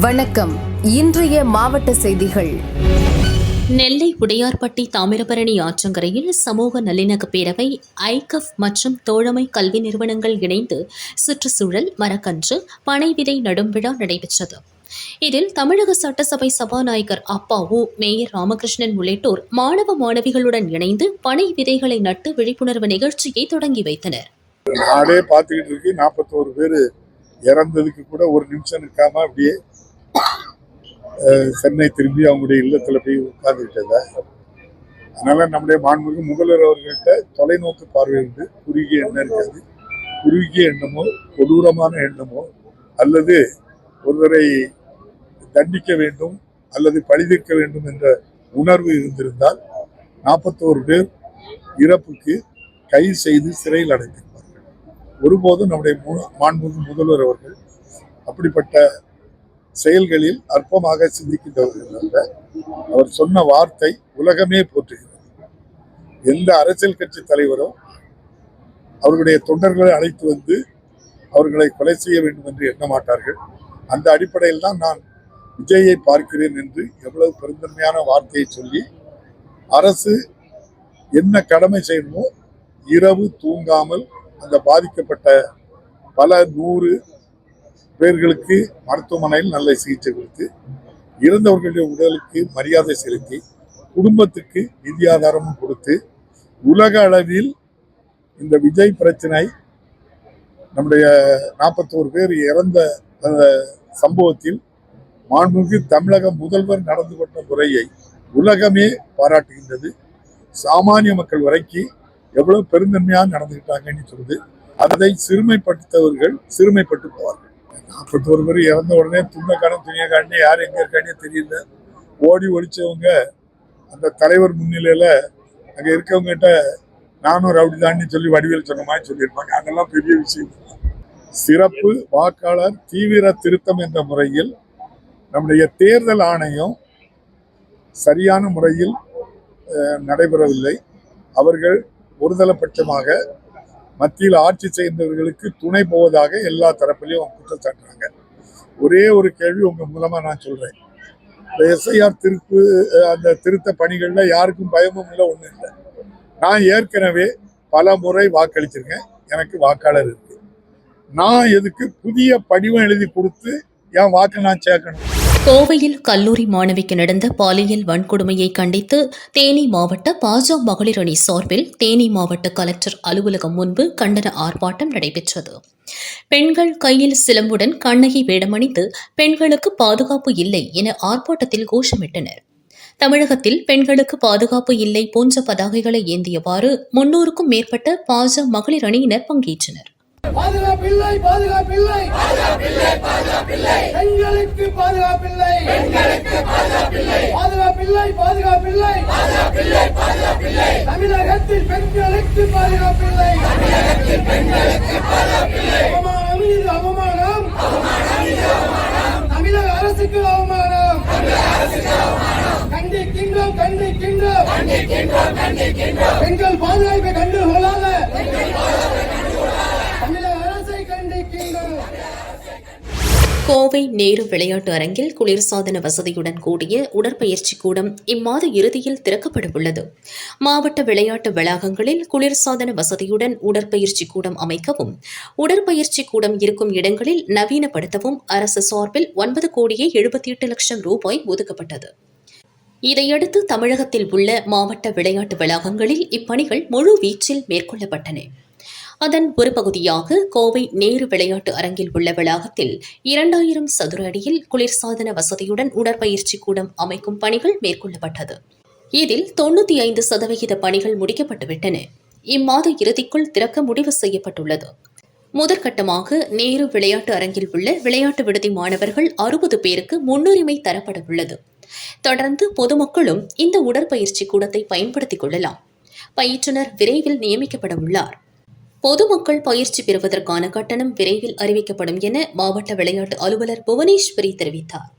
வணக்கம். இன்றைய மாவட்ட செய்திகள். நெல்லை உடையார்பட்டி தாமிரபரணி ஆற்றங்கரையில் சமூக நல்லிணக்க பேரவை ஐகப் மற்றும் தோழமை கல்வி நிறுவனங்கள் இணைந்து சுற்றுச்சூழல் மரக்கன்று பனை விதை நடும் விழா நடைபெற்றது. இதில் தமிழக சட்டசபை சபாநாயகர் அப்பாவு மேயர் ராமகிருஷ்ணன் உள்ளிட்டோர் மாணவ மாணவிகளுடன் இணைந்து பனை விதைகளை நட்டு விழிப்புணர்வு நிகழ்ச்சியை தொடங்கி வைத்தனர். நாடே பார்த்துக்கிட்டு இருக்கு நாற்பத்தோரு பேர் இறந்ததுக்கு கூட ஒரு நிமிஷம் நிற்காம அப்படியே சென்னை திரும்பி அவங்களுடைய இல்லத்தில் போய் உட்கார்ந்துக்கிட்டத அதனால் நம்முடைய மாண்புமிகு முதல்வர் அவர்கள்ட்ட தொலைநோக்கு பார்வை இருந்து குறுகிய எண்ணம் இருக்காது குறுகிய எண்ணமோ கொடூரமான எண்ணமோ அல்லது ஒருவரை தண்டிக்க வேண்டும் அல்லது பழிதீர்க்க வேண்டும் என்ற உணர்வு இருந்திருந்தால் நாற்பத்தோரு பேர் இறப்புக்கு கைது செய்து சிறையில் அடைத்திருப்பார்கள். ஒருபோதும் நம்முடைய மு- மாண்புமிகு முதல்வர் அவர்கள் அப்படிப்பட்ட செயல்களில் அற்பமாக சிந்திக்கின்றவர்கள் அல்ல அவர் சொன்ன வார்த்தை உலகமே போற்றுகிறது. எந்த அரசியல் கட்சி தலைவரும் அவர்களுடைய தொண்டர்களை அழைத்து வந்து அவர்களை கொலை செய்ய வேண்டும் என்று எண்ண மாட்டார்கள். அந்த அடிப்படையில் தான் நான் விஜயை பார்க்கிறேன் என்று எவ்வளவு பெருந்தன்மையான வார்த்தையை சொல்லி அரசு என்ன கடமை செய்யணுமோ இரவு தூங்காமல் அந்த பாதிக்கப்பட்ட பல நூறு பேர்களுக்கு மருத்துவமனையில் நல்ல சிகிச்சை கொடுத்து இறந்தவர்களுடைய உடலுக்கு மரியாதை செலுத்தி குடும்பத்துக்கு நிதி ஆதாரமும் கொடுத்து உலக அளவில் இந்த விஜய் பிரச்சனை நம்முடைய நாற்பத்தோரு பேர் இறந்த சம்பவத்தில் மாண்புமிகு தமிழக முதல்வர் நடந்து கொண்ட முறையை உலகமே பாராட்டுகின்றது. சாமானிய மக்கள் வரைக்கும் எவ்வளவு பெருந்தன்மையாக நடந்துகிட்டாங்கன்னு சொல்லுது அதை சிறுமைப்படுத்தவர்கள் சிறுமைப்பட்டு போவார்கள். நாற்பத்தோரு பேர் இறந்த உடனே துண்டக்காரன் துணியக்காரன் யார் எங்கே இருக்கானே தெரியல. ஓடி ஒழிச்சவங்க அந்த தலைவர் முன்னிலையில் அங்கே இருக்கவங்ககிட்ட நானும் ரவுடி தான்னு சொல்லி வடிவேல் சொன்ன மாதிரி சொல்லியிருப்பாங்க. அதெல்லாம் பெரிய விஷயம். சிறப்பு வாக்காளர் தீவிர திருத்தம் என்ற முறையில் நம்முடைய தேர்தல் ஆணையம் சரியான முறையில் நடைபெறவில்லை. அவர்கள் ஒருதலைப்பட்சமாக மத்தியில் ஆட்சி செய்தவர்களுக்கு துணை போவதாக எல்லா தரப்பிலையும் அவங்க குற்றம் சாட்டுறாங்க. ஒரே ஒரு கேள்வி உங்கள் மூலமாக நான் சொல்கிறேன் இந்த எஸ்ஐஆர் திருப்பு அந்த திருத்த பணிகளில் யாருக்கும் பயமும் இல்லை ஒன்றும் இல்லை. நான் ஏற்கனவே பல முறை வாக்களிச்சிருக்கேன். எனக்கு வாக்காளர் இருக்கு. நான் எதுக்கு புதிய படிவம் எழுதி கொடுத்து என் வாக்கு நான் சேர்க்கணும்? கோவையில் கல்லூரி மாணவிக்கு நடந்த பாலியல் வன்கொடுமையை கண்டித்து தேனி மாவட்ட பாஜ மகளிர் அணி சார்பில் தேனி மாவட்ட கலெக்டர் அலுவலகம் முன்பு கண்டன ஆர்ப்பாட்டம் நடைபெற்றது. பெண்கள் கையில் சிலம்புடன் கண்ணகி வேடமணிந்து பெண்களுக்கு பாதுகாப்பு இல்லை என ஆர்ப்பாட்டத்தில் கோஷமிட்டனர். தமிழகத்தில் பெண்களுக்கு பாதுகாப்பு இல்லை போன்ற பதாகைகளை ஏந்தியவாறு முன்னூறுக்கும் மேற்பட்ட பாஜ மகளிர் அணியினர் பங்கேற்றனர். பாதுகாப்பில்லை பாதுகாப்பில்லை. பெண்களுக்கு பாதுகாப்பில்லை. பாதுகாப்பில்லை. பாதுகாப்பில்லை தமிழகத்தில் பெண்களுக்கு பாதுகாப்பில்லை. அவமானம் இது அவமானம். தமிழக அரசுக்கு அவமானம். கண்டிக்கின்றோம் கண்டிக்கின்றோம். பெண்கள் பாதுகாப்பை கண்டு கொள்ளாத. கோவை நேரு விளையாட்டு அரங்கில் குளிர்சாதன வசதியுடன் கூடிய உடற்பயிற்சி கூடம் இம்மாத இறுதியில் திறக்கப்பட உள்ளது. மாவட்ட விளையாட்டு வளாகங்களில் குளிர்சாதன வசதியுடன் உடற்பயிற்சி கூடம் அமைக்கவும் உடற்பயிற்சி கூடம் இருக்கும் இடங்களில் நவீனப்படுத்தவும் அரசு சார்பில் ஒன்பது கோடியே எழுபத்தி எட்டு லட்சம் ரூபாய் ஒதுக்கப்பட்டது. இதையடுத்து தமிழகத்தில் உள்ள மாவட்ட விளையாட்டு வளாகங்களில் இப்பணிகள் முழு வீச்சில் மேற்கொள்ளப்பட்டன. அதன் ஒரு பகுதியாக கோவை நேரு விளையாட்டு அரங்கில் உள்ள வளாகத்தில் இரண்டாயிரம் சதுர அடியில் குளிர்சாதன வசதியுடன் உடற்பயிற்சி கூடம் அமைக்கும் பணிகள் மேற்கொள்ளப்பட்டது. இதில் தொண்ணூத்தி ஐந்து சதவிகித பணிகள் முடிக்கப்பட்டுவிட்டன. இம்மாத இறுதிக்குள் திறக்க முடிவு செய்யப்பட்டுள்ளது. முதற்கட்டமாக நேரு விளையாட்டு அரங்கில் உள்ள விளையாட்டு விடுதி மாணவர்கள் அறுபது பேருக்கு முன்னுரிமை தரப்பட உள்ளது தொடர்ந்து பொதுமக்களும் இந்த உடற்பயிற்சி கூடத்தை பயன்படுத்திக் கொள்ளலாம். பயிற்றுனர் விரைவில் நியமிக்கப்பட உள்ளார் பொதுமக்கள் பயிற்சி பெறுவதற்கான கட்டணம் விரைவில் அறிவிக்கப்படும் என மாவட்ட விளையாட்டு அலுவலர் புவனேஸ்வரி தெரிவித்தார்.